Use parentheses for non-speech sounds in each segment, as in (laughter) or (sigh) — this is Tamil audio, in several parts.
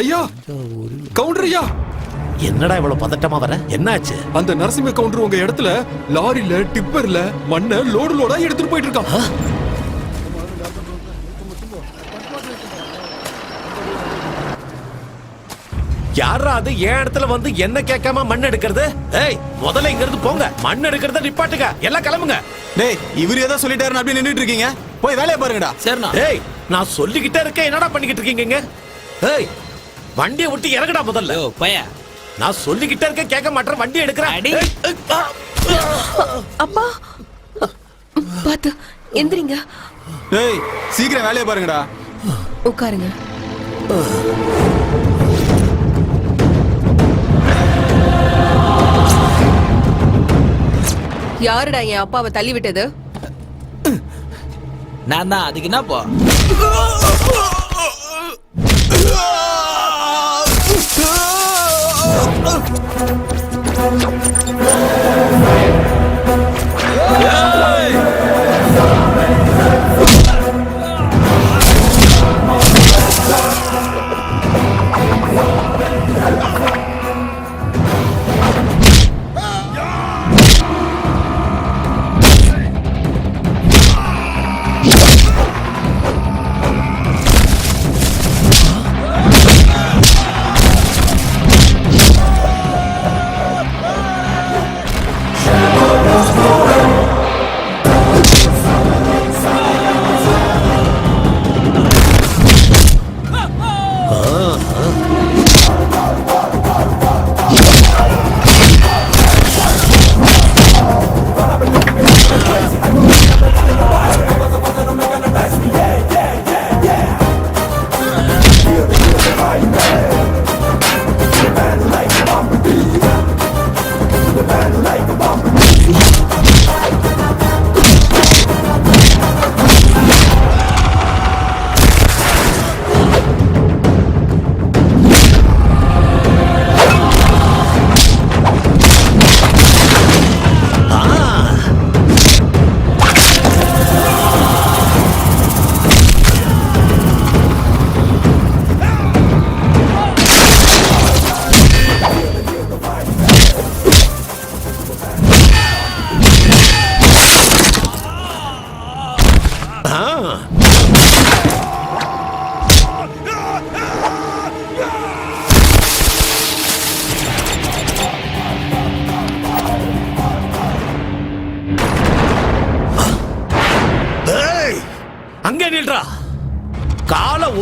ஐயா கவுண்டர் ஐயா. என்னடா இவ்வளவு பதட்டமா வர? என்னாச்சு? அந்த நரசிம்ம கவுண்டர் உங்க இடத்துல லாரில டிப்பர்ல மண்ணை லோடு லோடா எடுத்துட்டு போயிட்டு இருக்கான். யாரா அது? என் இடத்துல வந்து என்ன கேட்காம மண் எடுக்கிறது? ஏய் முதல்ல இங்க இருந்து போங்க. மண் எடுக்கிறத நிப்பாட்டுங்க. எல்லாம் கிளம்புங்க. டேய் இவர் ஏதோ சொல்லிட்டாருன்னு அப்படியே நின்னுட்டு இருக்கீங்க. போய் வேலையை பாருங்கடா. சரிண்ணா. ஏய் நான் சொல்லிக்கிட்டே இருக்கேன். என்னடா பண்ணிக்கிட்டு இருக்கீங்க? ஏய் வண்டியை விட்டு இறங்குடா முதல்ல பைய நான் சொல்லிக்கிட்டே இருக்கேன் கேட்க மாட்டேன் வண்டி எடுக்கிறேன் அடி. ஏய், ஏய், அப்பா பாத்து எந்திரிங்க டேய் சீக்கிரம் வேலையை பாருங்கடா உட்காருங்க யாருடா என் அப்பாவை தள்ளி விட்டது நான் தான் அதுக்கு என்ன போ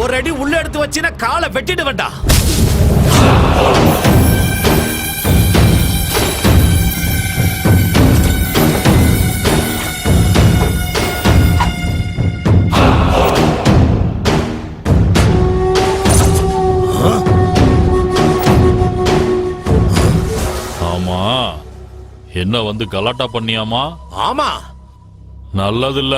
ஒரு அடி உள்ள எடுத்து வச்சினா காலை வெட்டிடு வேண்டாம் ஆமா. என்ன வந்து கலாட்டா பண்ணியாமா? ஆமா. நல்லதில்ல.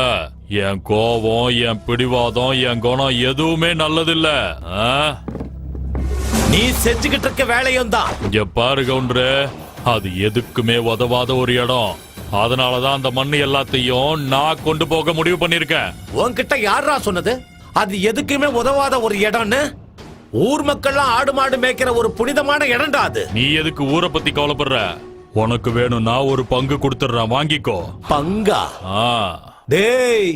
என் கோபம் என் பிடிவாதம் என் குணம் எதுவுமே நல்லதில்ல? நீ செஞ்சுக்கிட்டு இருக்க வேலையும் தான் இங்க பாரு கவுண்டரு அது எதுக்குமே உதவாத ஒரு இடம். அதனாலதான் அந்த மண்ணு எல்லாத்தையும் நான் கொண்டு போக முடிவு பண்ணிருக்கேன் உன்கிட்ட யாரா சொன்னது? அது எதுக்குமே உதவாத ஒரு இடம்னு? ஊர் மக்கள்லாம் ஆடு மாடு மேய்க்கிற ஒரு புனிதமான இடம்டா அது. நீ எதுக்கு ஊரை பத்தி கவலைப்படுற? உனக்கு வேணும் நான் ஒரு பங்கு கொடுத்துட்றேன் வாங்கிக்கோ. பங்கா? ஆ. டேய்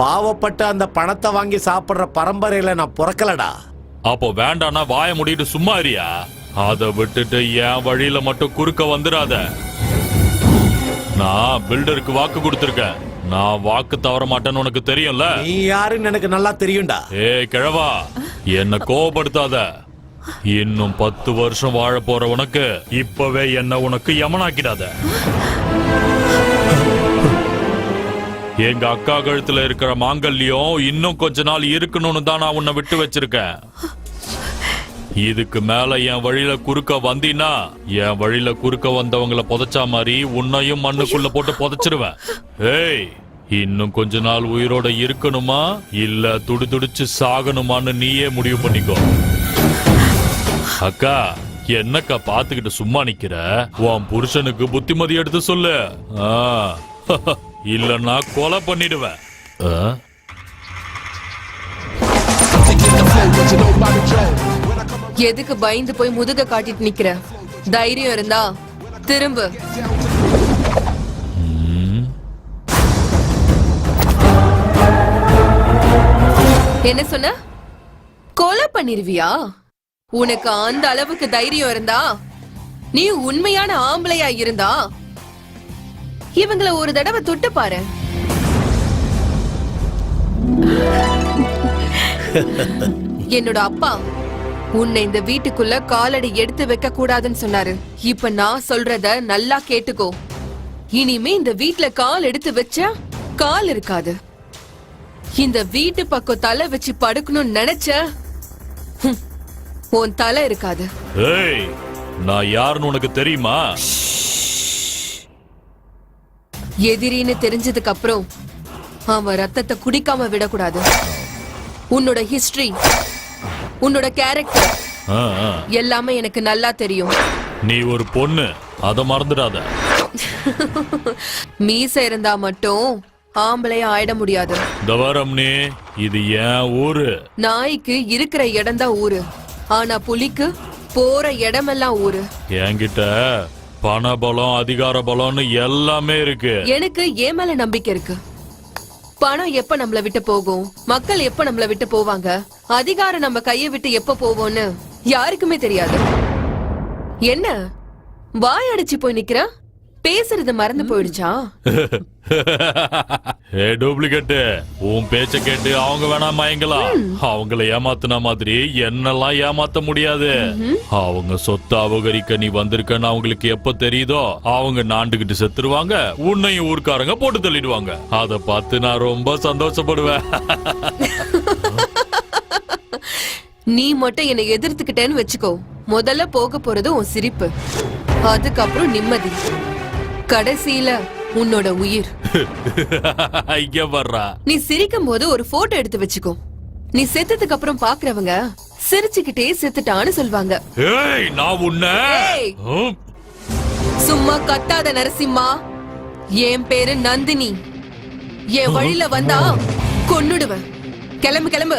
பாவப்பட்ட அந்த பணத்தை வாங்கி சாப்பிடுற பரம்பரையில நான் பிறக்கலடா. அப்போ வேண்டானா வாய முடிட்டு சும்மா இருயா அதை விட்டுட்டு என் வழியில மட்டும் குறுக்க வந்துடாத நான் பில்டருக்கு வாக்கு கொடுத்திருக்கேன். நான் வாக்கு தவற மாட்டேன்னு உனக்கு தெரியும்ல? நீ யாருன்னு எனக்கு நல்லா தெரியும்டா. ஏய் கிழவா என்ன கோவப்படுத்தாத இன்னும் பத்து வருஷம் வாழ போற உனக்கு இப்பவே என்ன உனக்கு யமனாக்கிடாத. எங்க அக்கா கழுத்துல இருக்கிற மாங்கல்யம் இன்னும் கொஞ்ச நாள் இருக்கணும்னு தான் நான் உன்னை விட்டு வச்சிருக்கேன். இதுக்கு மேல என் வழியில குறுக்க வந்தீன்னா என் வழியில குறுக்க வந்தவங்கள புதைச்சா மாதிரி உன்னையும் மண்ணுக்குள்ள போட்டு புதைச்சிருவேன். ஏய் இன்னும் கொஞ்ச நாள் உயிரோட இருக்கணுமா? இல்ல துடிதுடிச்சு சாகணுமான்னு நீயே முடிவு பண்ணிக்கோ. அக்கா என்னக்கா பாத்துக்கிட்டு சும்மா நிக்கிற? உன் புருஷனுக்கு புத்திமதி எடுத்து சொல்லு. ஆ, (laughs) இல்லன்னா கொலை பண்ணிடுவேன். எதுக்கு பயந்து போய் முதுக காட்டிட்டு நிக்கிற? தைரியம் இருந்தா திரும்பு. என்ன சொன்ன? கொலை பண்ணிருவியா? உனக்கு அந்த அளவுக்கு தைரியம் இருந்தா நீ உண்மையான ஆம்பளையா இருந்தா இவங்கள ஒரு தடவை தொட்டு பாரு. என்னோட அப்பா உன்னை இந்த வீட்டுக்குள்ள காலடி எடுத்து வைக்க கூடாதுன்னு சொன்னாரு. இப்ப நான் சொல்றத நல்லா கேட்டுக்கோ. இனிமே இந்த வீட்ல கால் எடுத்து வச்சா கால் இருக்காது. இந்த வீட்டு பக்கம் தலை வச்சு படுக்கணும்னு நினைச்ச உன் தலை இருக்காது. நான் யாருன்னு உனக்கு தெரியுமா? எதிரின்னு தெரிஞ்சதுக்கு அப்புறம் அவன் ரத்தத்தை குடிக்காம விடக்கூடாது. உன்னோட ஹிஸ்டரி உன்னோட கேரக்டர். எல்லாமே எனக்கு நல்லா தெரியும். நீ ஒரு பொண்ணு அத மறந்துடாத. (laughs) மீச இருந்தா மட்டும் ஆம்பளையா ஆயிட முடியாது. தவரம்னே இது என் ஊரு. நாய்க்கு இருக்கிற இடம் தான் ஊரு. ஆனா புலிக்கு போற இடமெல்லாம் ஊரு. என்கிட்ட பண பலம் அதிகார பலம்னு எல்லாமே இருக்கு. எனக்கு ஏன் மேல நம்பிக்கை இருக்கு. பணம் எப்ப நம்மள விட்டு போகும்? மக்கள் எப்ப நம்மள விட்டு போவாங்க? அதிகாரம் நம்ம கைய விட்டு எப்ப போவோம்னு யாருக்குமே தெரியாது. என்ன? வாய் அடிச்சு போய் நிக்கிற பேசுறது மறந்து போயிடுச்சா? (laughs) ஏ டூப்ளிகேட் உன் பேச்ச கேட்டு அவங்க வேணா மயங்கலாம். அவங்கள ஏமாத்துன மாதிரி என்னெல்லாம் ஏமாத்த முடியாது. அவங்க சொத்தை அபகரிக்க நீ வந்திருக்கன்னு அவங்களுக்கு எப்ப தெரியுதோ அவங்க நாண்டுகிட்டு செத்துருவாங்க உன்னையும் ஊர்க்காரங்க போட்டு தள்ளிடுவாங்க. அத பார்த்து நான் ரொம்ப சந்தோஷப்படுவேன். (laughs) நீ மட்டும் என்னை எதிர்த்துக்கிட்டேன்னு வச்சுக்கோ. முதல்ல போக போறது உன் சிரிப்பு. அதுக்கப்புறம் நிம்மதி. கடைசியில உன்னோட உயிர். (laughs) இங்க வர்றா. நீ சிரிக்கும் போது ஒரு போட்டோ எடுத்து வச்சுக்கோ. நீ செத்ததுக்கு அப்புறம் பாக்குறவங்க சிரிச்சுக்கிட்டே செத்துட்டான்னு சொல்வாங்க. ஏய் நான் உன்ன ஏய். சும்மா கத்தாத நரசிம்மா. என் பேரு நந்தினி. என் வழியில வந்தா கொன்னுடுவேன். கிளம்பு கிளம்பு.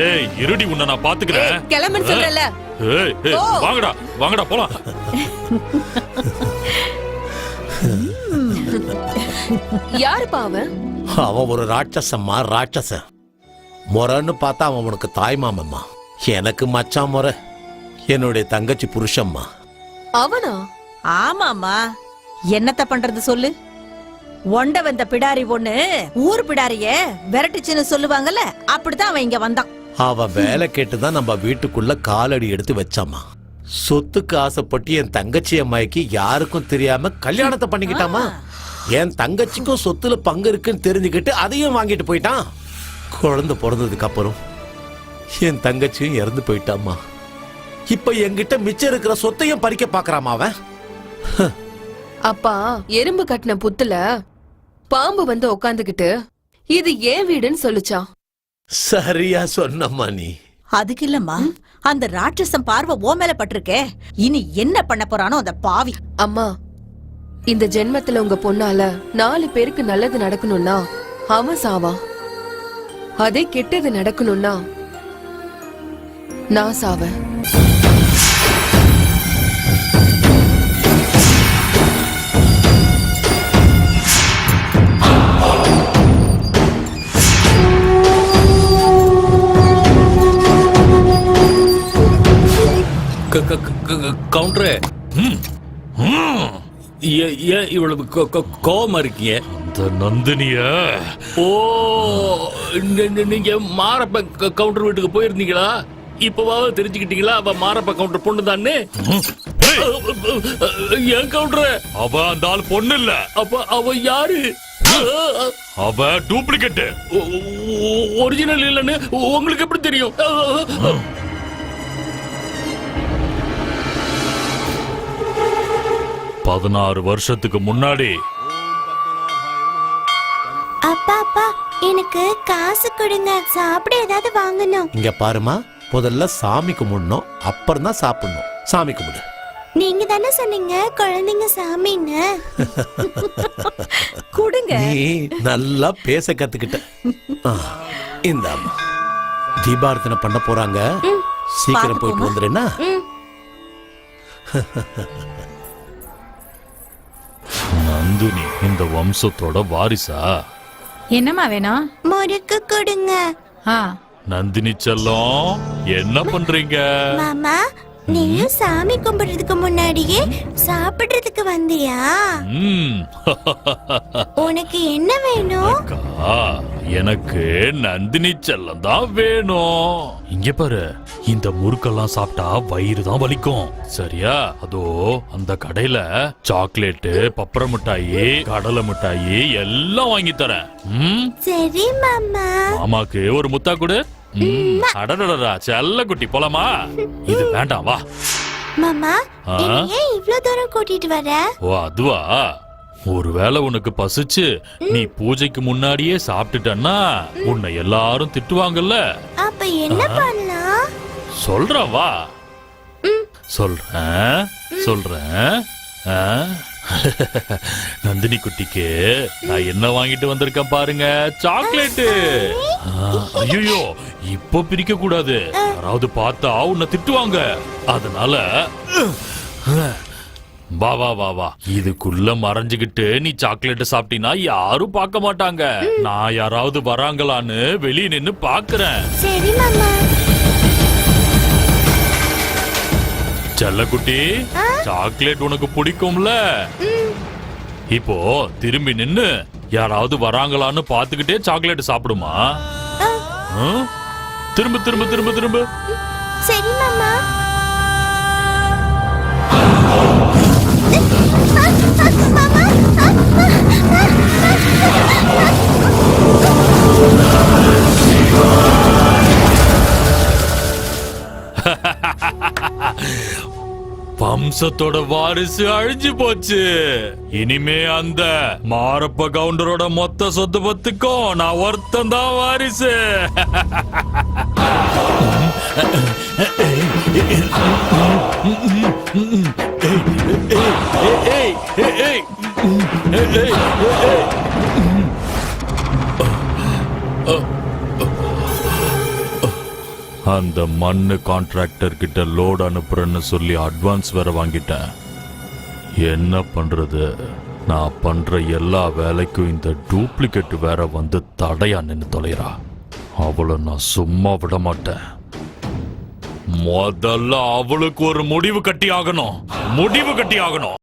ஏய் இருடி உன்னை நான் பாத்துக்கிறேன். கிளம்புன்னு சொல்றேன்ல. ஏய், ஏய், ஓ. வாங்கடா வாங்கடா போலாம். (laughs) யாருப்பா அவன் அவன் ஒரு ராட்சசம்மா ராட்சசன் முறைன்னு பார்த்தா அவன் உனக்கு தாய் மாமம்மா. எனக்கு மச்சான் முறை. என்னுடைய தங்கச்சி புருஷம்மா. அவனா? ஆமாமா என்னத்த பண்றது சொல்லு? ஒண்ட வந்த பிடாரி ஒண்ணு ஊர் பிடாரிய விரட்டுச்சுன்னு சொல்லுவாங்கல்ல அப்படித்தான் அவன் இங்க வந்தான். அவன் வேலை கேட்டு தான் நம்ம வீட்டுக்குள்ள காலடி எடுத்து வச்சாமா சொத்துக்கு ஆசைப்பட்டு என் தங்கச்சி அம்மாய்க்கு யாருக்கும் தெரியாம கல்யாணத்தை பண்ணிக்கிட்டாமா? என் தங்கச்சிக்கும் சொத்துல பங்கு இருக்குன்னு தெரிஞ்சுக்கிட்டு அதையும் வாங்கிட்டு போயிட்டான். குழந்தை பிறந்ததுக்கு அப்புறம் என் தங்கச்சியும் இறந்து போயிட்டாமா இப்ப என்கிட்ட மிச்சம் இருக்கிற சொத்தையும் பறிக்க பாக்குறாமா அவன். அப்பா எறும்பு கட்டின புத்துல பாம்பு வந்து உக்காந்துகிட்டு இது ஏன் வீடுன்னு சொல்லுச்சான் சரியா சொன்னம்மா நீ. அதுக்கு இல்லம்மா அந்த ராட்சசம் பார்வை ஓ மேல பட்டிருக்கே. இனி என்ன பண்ண போறானோ அந்த பாவி. அம்மா இந்த ஜென்மத்துல உங்க பொண்ணால நாலு பேருக்கு நல்லது நடக்கணும்னா அவன் சாவா? அதே கெட்டது நடக்கணும்னா நான் சாவேன். இவ்வளவு கோ- கோ- கோவமா இருக்கீங்க? இந்த நந்தினிய. ஓ நீங்க மாரப்ப கவுண்டர் வீட்டுக்கு போயிருந்தீங்களா? இப்பவாவது தெரிஞ்சுக்கிட்டீங்களா? அவ மாரப்ப கவுண்டர் பொண்ணு தானே ஏன் கவுண்டர் அவ அந்த ஆள் பொண்ணு இல்ல அப்ப அவ யாரு? அவ டூப்ளிகேட் ஒரிஜினல் இல்லைன்னு உங்களுக்கு எப்படி தெரியும்? பதினாறு வருஷத்துக்கு முன்னாடி. அப்பா அப்பா எனக்கு காசு கொடுங்க. சாப்பிட ஏதாவது வாங்கணும். இங்க பாருமா முதல்ல சாமி கும்பிடணும் அப்புறம் தான் சாப்பிடணும். சாமி கும்பிடு. நீங்க தானே சொன்னீங்க குழந்தைங்க சாமின்னு. (laughs) கொடுங்க. நீ நல்லா பேச கத்துக்கிட்ட. ஆ, இந்தாம்மா தீபார்த்தனை பண்ண போறாங்க. சீக்கிரம் போயிட்டு போம்மா. (laughs) நந்தினி இந்த வம்சத்தோட வாரிசா? என்னம்மா வேணும் முறுக்கு கொடுங்க. ஆ. நந்தினி செல்லம் என்ன பண்றீங்க? மாமா நீயும் சாமி கும்பிடுறதுக்கு முன்னாடியே சாப்பிடுறதுக்கு வந்தியா? ம். உனக்கு என்ன வேணும்? அக்கா எனக்கு நந்தினி செல்லம் தான் வேணும். இங்க பாரு. இந்த முறுக்கெல்லாம் சாப்பிட்டா வயிறு தான் வலிக்கும். சரியா? அதோ அந்த கடையில சாக்லேட்டு பப்பர மிட்டாயி கடலை மிட்டாயி எல்லாம் வாங்கி தரேன். சரி மாமா. மாமாக்கு ஒரு முத்தா கொடு. அடடடடா செல்ல குட்டி போலாமா? இது வேண்டாம் வா. மாமா ஏன் இவ்ளோ தூரம் கூட்டிட்டு வர? ஓ அதுவா? ஒருவேளை உனக்கு பசிச்சு நீ பூஜைக்கு முன்னாடியே சாப்பிட்டுட்டன்னா உன்னை எல்லாரும் திட்டுவாங்கல்ல. அப்ப என்ன பண்ணலாம் சொல்றேன் வா. சொல்றேன் சொல்றேன்? நந்தினி குட்டிக்கு நான் என்ன வாங்கிட்டு வந்திருக்கேன் பாருங்க சாக்லேட்டு. ஐயோ இப்ப பிரிக்க கூடாது யாராவது பார்த்தா உன்னை திட்டுவாங்க. அதனால வா வா வா வா. இதுக்குள்ள மறைஞ்சுகிட்டு நீ சாக்லேட் சாப்பிட்டீன்னா யாரும் பார்க்க மாட்டாங்க. நான் யாராவது வராங்களான்னு வெளியே நின்னு பாக்குறேன் செல்லக்குட்டி சாக்லேட் உனக்கு பிடிக்கும்ல? இப்போ திரும்பி நின்னு யாராவது வராங்களான்னு பாத்துக்கிட்டே சாக்லேட் சாப்பிடுமா? திரும்ப திரும்ப திரும்ப திரும்ப. சரி மாமா. (laughs) வம்சத்தோட வாரிசு அழிஞ்சு போச்சு இனிமே அந்த மாரப்ப கவுண்டரோட மொத்த சொத்து பத்துக்கும் நான் ஒருத்தன் தான் வாரிசு அந்த மண்ணு கான்ட்ராக்டர் கிட்ட லோடு அனுப்புறேன்னு சொல்லி அட்வான்ஸ் வேற வாங்கிட்டேன். என்ன பண்றது? நான் பண்ற எல்லா வேலைக்கும் இந்த டூப்ளிகேட் வேற வந்து தடையா நின்று தொலைறா. அவளை நான் சும்மா விட மாட்டேன் முதல்ல அவளுக்கு ஒரு முடிவு கட்டி ஆகணும் முடிவு கட்டி ஆகணும்